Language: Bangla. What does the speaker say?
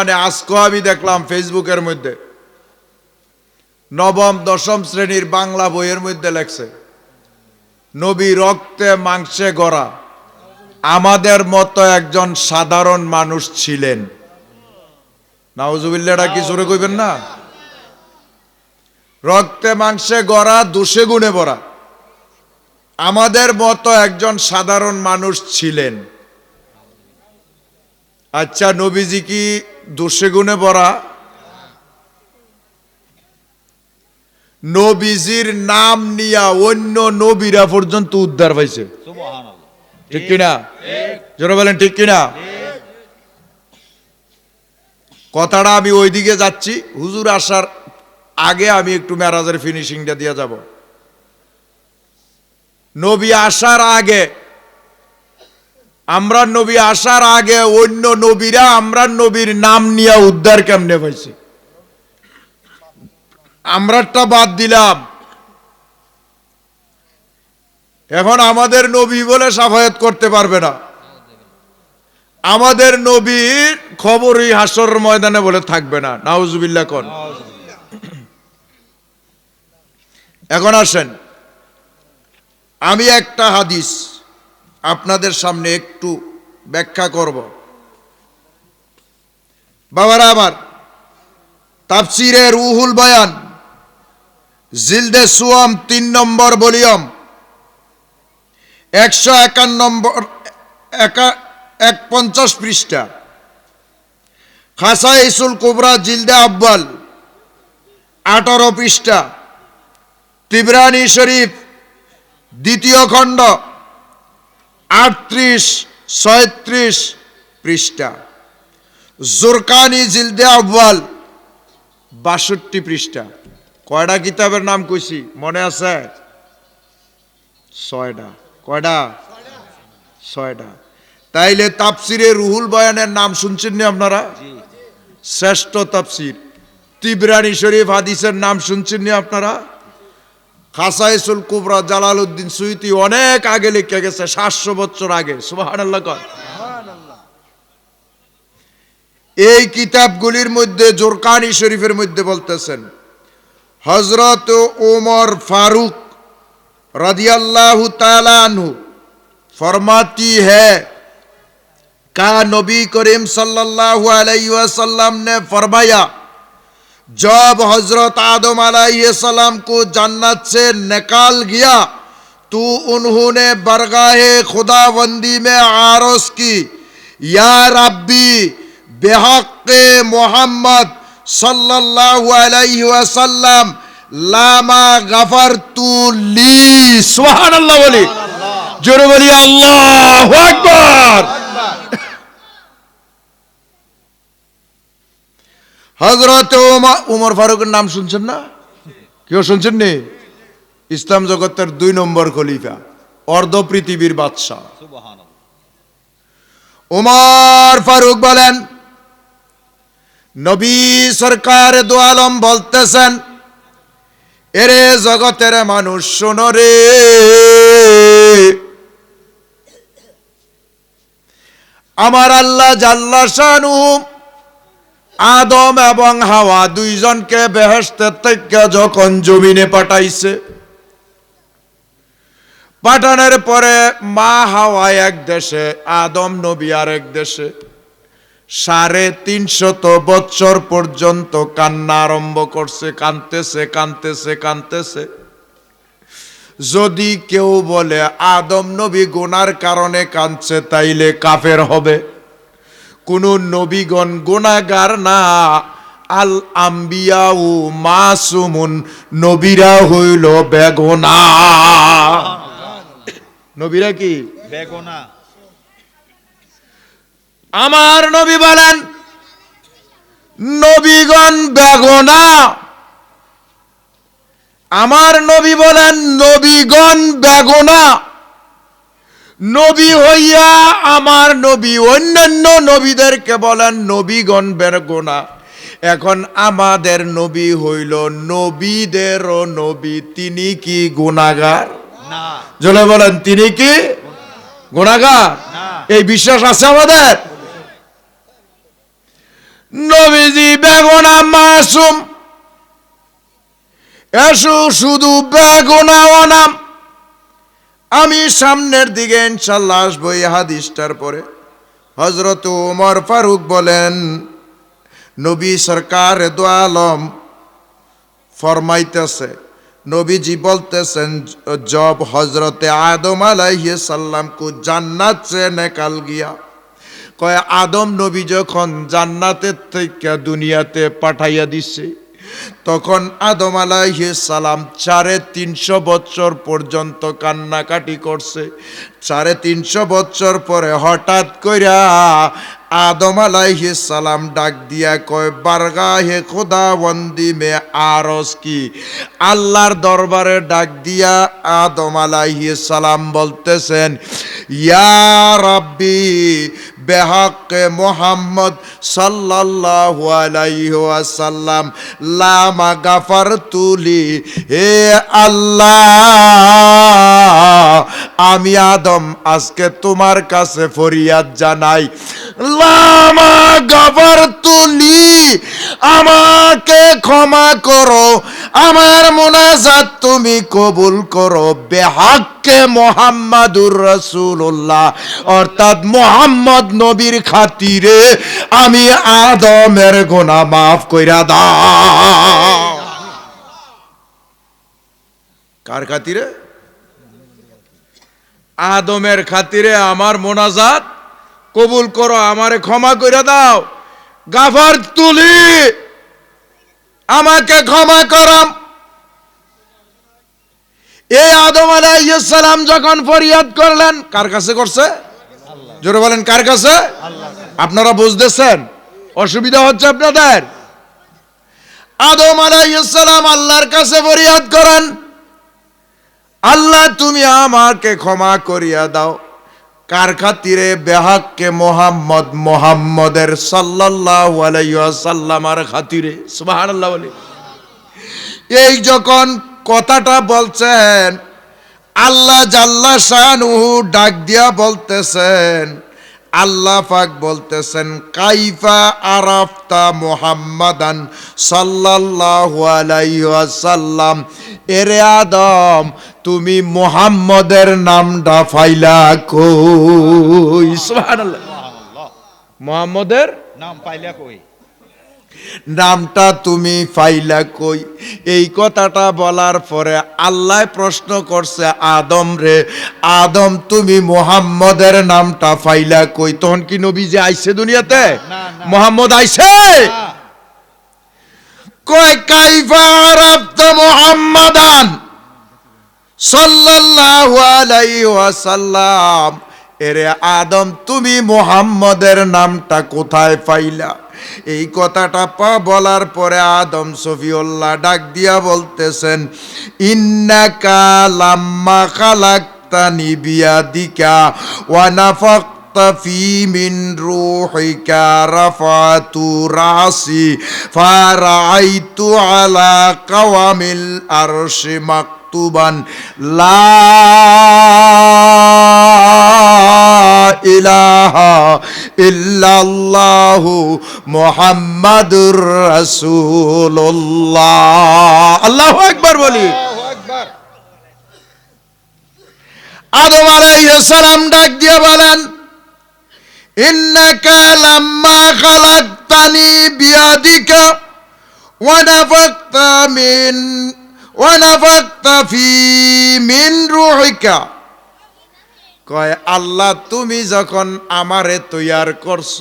মানে আজকে আমি দেখলাম ফেসবুকের মধ্যে। নবম, দশম শ্রেণির বাংলা বইয়ের মধ্যে লেখছে, নবী রক্তে মাংসে গড়া, আমাদের মতো একজন সাধারণ মানুষ ছিলেন। নাউজুবিল্লাটা কি জোরে কইবেন না? রক্তে মাংসে গড়া, দোষে গুণে ভরা, আমাদের মতো একজন সাধারণ মানুষ ছিলেন। আচ্ছা নবীজি কি দোষে গুণে ভরা নবীজির নাম নিয়া অন্য নবীরা পর্যন্ত উদ্ধার পাইছে ঠিক কিনা? জোরে বলেন ঠিক কিনা? কথাটা আমি ওইদিকে যাচ্ছি। হুজুর আসার আগে আমি একটু মেরাজের ফিনিশিংটা দিয়ে যাব। নবী আসার আগে আমরা নবী আসার আগে অন্য নবীরা আমরা নবীর নাম নিয়ে উদ্ধার কেমনে পাইছি আমরাটা বাদ দিলাম। এখন আমাদের নবী বলে সাফায়াত করতে পারবে না। আমাদের নবীর খবরই হাসর ময়দানে বলে থাকবে না। নাউজুবিল্লাহ কোন। এখন আসেন। আমি একটা হাদিস আপনাদের সামনে একটু ব্যাখ্যা করব। বাবারা আমার, তাফসিরে রুহুল বয়ান, জিলদে সুয়াম তিন নম্বর ভলিউম, একশো একান্ন নম্বর, একা, এক পঞ্চাশ পৃষ্ঠা। খাসা ইসুল কুবরা জিলদে আব্বাল, আঠারো পৃষ্ঠা। তিবরানি শরীফ, দ্বিতীয় খণ্ড আটত্রিশ ছয়ত্রিশ পৃষ্ঠা। জোরকানি জিলদে আব্বাল বাষট্টি পৃষ্ঠা। কয়টা কিতাবের নাম কইছি? মনে আছে? ছয়টা কয়টা ছয়টা তাইলে তাপসিরে রুহুল বয়ানের নাম শুনছেন নি আপনারা? শ্রেষ্ঠ তাপসির তিবরানি শরীফ হাদিসের নাম শুনছেন নি আপনারা? খাসাইসুল কুবরা জালাল উদ্দিন সুইতি অনেক আগে লিখে গেছে সাতশো বছর আগে সুবাহ এই কিতাবগুলির মধ্যে জোরকানি শরীফের মধ্যে বলতেছেন হজরত ওমর ফারুক रदियल्लाहु ताला अन्हु फरमाती है का नबी करीम सल्लल्लाहु अलैहि वसल्लम ने फरमाया जब हज़रत आदम सलाम को जन्नत से निकाल गया तो उन्होंने बरगाहे खुदाबंदी में आरोस की, या रब्बी बेहक मोहम्मद सल्लल्लाहु अलैहि वसल्लम, लामा गफर तू ली। सुबह अल्लाह बोली जुर्म बोली अल्लाह হজরত উমর ফারুকের নাম শুনছেন না? কেউ শুনছেন নি ইসলাম জগতের দুই নম্বর খলিফা অর্ধ পৃথিবীর বাদশাহ। উমর ফারুক বলেন নবী সরকার দু আলম বলতেছেন এরে জগতের মানুষ শোনো রে। আমার আল্লাহ জাল্লা শানু আদম এবং হাওয়া দুইজনকে বেহেস্তের থেকে যখন জমিনে পাঠাইছে। পাঠানোর পরে মা হাওয়া এক দেশে, আদম নবী আর এক দেশে। সাড়ে তিনশত বছর পর্যন্ত কান্না আরম্ভ করছে কানতেছে কানতেছে কানতেছে যদি কেউ বলে, আদম নবী গুনার কারণে কাঁদছে, তাইলে কাফের হবে। কোন নবীগণ গোনাগার না। আল আম্বিয়া ও মাসুমুন নবীরা হইল বেগনা। নবীরা কি? বেগোনা। আমার নবী বলেন নবীগণ বেগনা। আমার নবী বলেন নবীগণ বেগনা। নবী হইয়া আমার নবী অন্যান্য নবীদেরকে বলেন নবীগণ বেগনা এখন আমাদের নবী হইল নবীদেরও নবী তিনি কি গুণাগার জলে বলেন তিনি কি গুণাগার এই বিশ্বাস আছে আমাদের? নবীজি বেগুনা মাসুম এসো শুধু বেগুনা অনাম। আমি সামনের দিকে ইনশাল্লাহ আসব এই হাদিসটার পরে। হজরত উমর ফারুক বলেন, নবী সরকার দো আলম ফরমাইতেছে। নবীজি বলতেছেন, জব হজরতে আদম আলাইহি সাল্লাম কু জান্নাত সে নেকাল গিয়া। কয়, আদম নবী যখন জান্নাতের থেকে দুনিয়াতে পাঠাইয়া দিছে তখন আদম সালাম সাড়ে তিনশো বছর পর্যন্ত কান্নাকাটি করছে। সাড়ে তিনশো বছর পরে হঠাৎ কইরা আদম সালাম ডাক দিয়া কয় বারগা হে খোদা বন্দি মে আরস কি? আল্লাহর দরবারে ডাক দিয়া আদম সালাম বলতেছেন ইয়া রাব্বি বেহাকে মোহাম্মদ সাল্লাল্লাহু আলাইহি ওয়াসাল্লাম, লামা গাফার তুলি হে আল্লাহ, আমি আদম আজকে তোমার কাছে ফরিয়াদ জানাই। লামা গাফার তুলি আমাকে ক্ষমা করো। আমার মোনাজাত তুমি কবুল করো বেহাক্কে মোহাম্মদুর রসুল্লাহ অর্থাৎ মোহাম্মদ নবীর খাতিরে আমি আদমের গোনা মাফ কইরা দাও। কার খাতিরে? আদমের খাতিরে আমার মোনাজাত কবুল করো, আমারে ক্ষমা কইরা দাও। গাফার তুলি। আমাকে ক্ষমা করম এই আদম আলাইসালাম যখন ফরিয়াদ করলেন, কার কাছে করছে? জোরে বলেন, কার কাছে? আপনারা বুঝতেছেন? অসুবিধা হচ্ছে আপনাদের? আদম আলাইসালাম আল্লাহর কাছে ফরিয়াদ করেন, আল্লাহ, তুমি আমাকে ক্ষমা করিয়া দাও। কার খাতিরে? বেহাককে মোহাম্মদ মোহাম্মদের সাল্লাল্লাহু আলাইহি ওয়াসাল্লামার খাতিরে। সুবহানাল্লাহ বলি। এই যখন কথাটা বলছেন, আল্লাহ জাল্লা শানুহু ডাক দিয়া বলতেছেন, আল্লাহ পাক বলতেছেন, কাইফা আরাফতা মুহাম্মাদান সাল্লাল্লাহু আলাইহি ওয়াসাল্লাম। এরে আদম তুমি মোহাম্মদের নামটা ফাইলা কই? মুহাম্মদের নাম পাইলা কই? নামটা তুমি ফাইলা কই? এই কথাটা বলার পরে আল্লাহ প্রশ্ন করছে আদম রে আদম তুমি মোহাম্মদের নামটা ফাইলা কই? তখন কি নবী যে আইছে দুনিয়াতে। মোহাম্মদ আইছে? কয় কাইফা রাব্তা মুহাম্মাদান সাল্লাল্লাহু আলাইহি ওয়াসাল্লাম এরে আদম তুমি মোহাম্মদের নামটা কোথায় পাইলা এই কথাটা পা বলার পরে আদম সফিউল্লাহ ডাক দিয়া বলতেছেন ইন্নাকা লাম্মা খালাক্তানি বিয়াদিকা ওয়া নাফাক في من روحك رفعت راسي فرأيت على قوام الأرش مكتوبا মাকতুবান, লা ইলাহা ইল্লাল্লাহু মুহাম্মাদুর রাসূলুল্লাহ। আল্লাহু আকবার বলি। আদম আলাইহিস সালাম ডাক দিয়ে বলেন, ইন্নাকা লাম্মা খালাকতানি বিয়াদিকা ওয়া নাফাক্তা মিন কয় আল্লাহ তুমি যখন আমারে তৈয়ার করছ